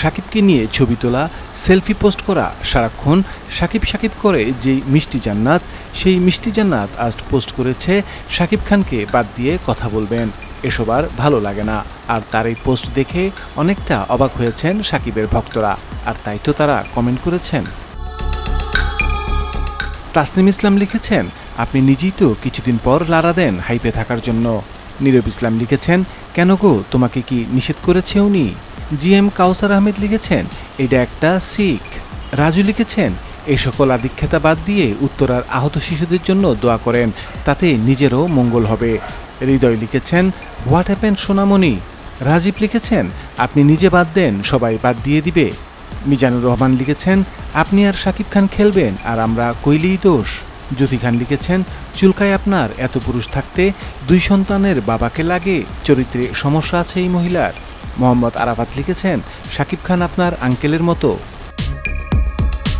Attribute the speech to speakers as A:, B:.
A: সাকিবকে নিয়ে ছবি তোলা, সেলফি পোস্ট করা সারাক্ষণ সাকিব সাকিব করে যেই মিষ্টি জান্নাত, সেই মিষ্টি জান্নাত আজ পোস্ট করেছে সাকিব খানকে বাদ দিয়ে কথা বলবেন। এসব আর ভালো লাগে না। আর তার এই পোস্ট দেখে অনেকটা অবাক হয়েছেন সাকিবের ভক্তরা। আর তাই তো তারা কমেন্ট করেছেন। তাসনিম ইসলাম লিখেছেন, আপনি নিজেই তো কিছুদিন পর লারা দেন হাইপে থাকার জন্য। নীরব ইসলাম লিখেছেন, কেন গো, তোমাকে কি নিষেধ করেছে উনি? জি এম কাউসার আহমেদ লিখেছেন, এটা একটা শিখ। রাজু লিখেছেন এই সকল আদিক্ষেতা বাদ দিয়ে উত্তরার আহত শিশুদের জন্য দোয়া করেন, তাতে নিজেরও মঙ্গল হবে। হৃদয় লিখেছেন, হোয়াট হ্যাপেন সোনামণি? রাজীব লিখেছেন, আপনি নিজে বাদ দেন, সবাই বাদ দিয়ে দিবে। মিজানুর রহমান লিখেছেন, আপনি আর শাকিব খান খেলবেন, আর আমরা কইলেই দোষ। জ্যোতি খান লিখেছেন, চুলকায় আপনার এত পুরুষ থাকতে দুই সন্তানের বাবাকে লাগে, চরিত্রে সমস্যা আছে এই মহিলার। মোহাম্মদ আরাফাত লিখেছেন শাকিব খান আপনার আঙ্কেলের মতো।